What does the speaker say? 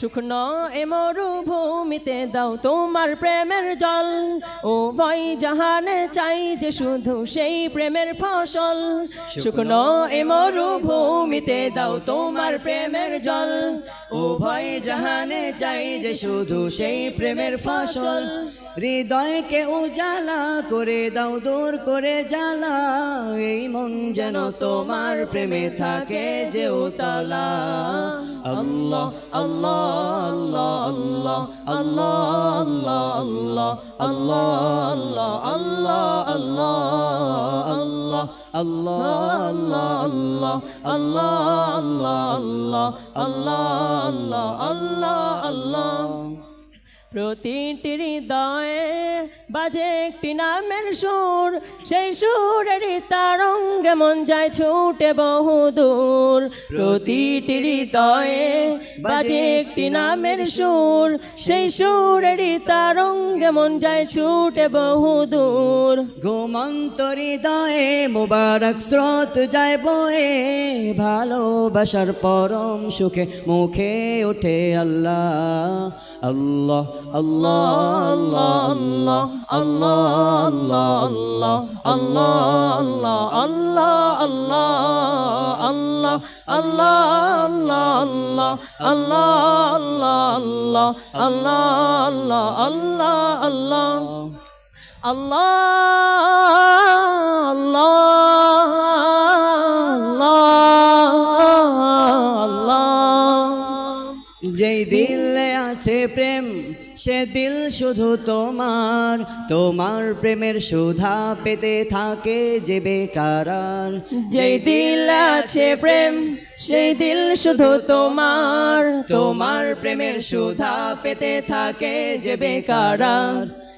শুকনো এ মরুভূমিতে দাও তোমার প্রেমের জল। ও ভয় জাহানে চাই যে শুধু সেই প্রেমের ফসল। শুকনো এ মরুভূমিতে দাও তোমার প্রেমের জল। ও ভয় জাহানে চাই যে শুধু সেই প্রেমের ফসল। হৃদয়কে উজালা করে দাও, দূর করে জ্বালা। যেন তোমার প্রেমে থাকে যে উতলা আল্লাহ আল্লাহ আল্লাহ আল্লাহ আল্লাহ আল্লাহ আল্লাহ আল্লাহ আল্লাহ আল্লাহ আল্লাহ আল্লাহ আল্লাহ আল্লাহ আল্লাহ আল্লাহ আল্লাহ আল্লাহ প্রতিটি হৃদয়ে বাজে একটি নামের সুর। সেই সুরের তারঙ্গে মন যায় ছুটে বহুদূর প্রতিটি হৃদয়ে বাজে একটি নামের সুর। সেই সুরের তারঙ্গে মন যায় ছুটে বহুদূর ঘুমন্ত হৃদয়ে মুবারক স্রোত যায় বয়ে। ভালোবাসার পরম সুখে মুখে ওঠে আল্লাহ। আল্লাহ আল্লাহ আল্লাহ আল্লাহ। আল্লাহ আল্লাহ আল্লাহ আল্লাহ আল্লাহ আল্লাহ আল্লাহ আল্লাহ আল্লাহ আল্লাহ আল্লাহ আল্লাহ আল্লাহ আল্লাহ আল্লাহ আল্লাহ আল্লাহ যেই দিলে আছে প্রেম সে দিল শুধু তোমার। তোমার প্রেমের সুধা পেতে থাকে যে বেকারার। যেই দিল আছে প্রেম সেই দিল শুধু তোমার। তোমার প্রেমের সুধা পেতে থাকে যে বেকারার।